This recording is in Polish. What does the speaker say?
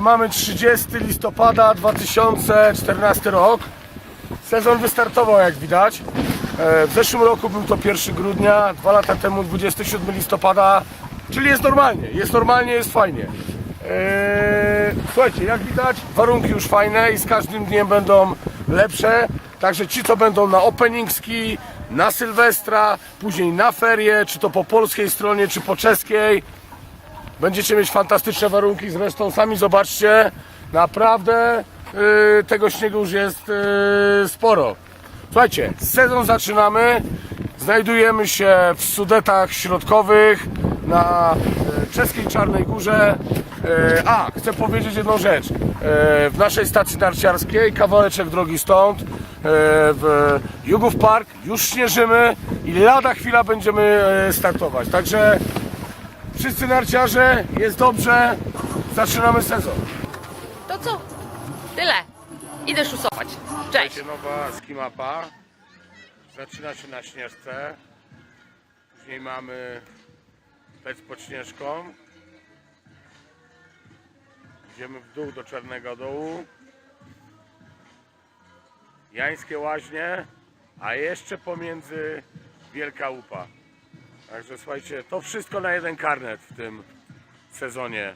Mamy 30 listopada 2014 rok. Sezon wystartował jak widać. E, W zeszłym roku był to 1 grudnia, dwa lata temu 27 listopada, czyli jest normalnie, jest normalnie, jest fajnie. E, Słuchajcie, jak widać warunki już fajne i z każdym dniem będą lepsze. Także ci co będą na openingski, na Sylwestra, później na ferie, czy to po polskiej stronie, czy po czeskiej, Będziecie mieć fantastyczne warunki, zresztą sami zobaczcie, naprawdę yy, tego śniegu już jest yy, sporo. Słuchajcie, sezon zaczynamy. Znajdujemy się w Sudetach Środkowych na yy, czeskiej Czarnej Górze. Yy, a, chcę powiedzieć jedną rzecz. Yy, w naszej stacji narciarskiej, kawałeczek drogi stąd, w Jugów Park, już śnieżymy i lada chwila będziemy startować. Także Wszyscy narciarze, jest dobrze, zaczynamy sezon. To co? Tyle. Idę szusować. Cześć. Słuchajcie, nowa ski mapa. Zaczyna się na Śnieżce. Później mamy pec pod Śnieżką. Idziemy w dół do Czarnego Dołu. Jańskie Łaźnie, a jeszcze pomiędzy Wielka Łupa. Także słuchajcie, to wszystko na jeden karnet w tym sezonie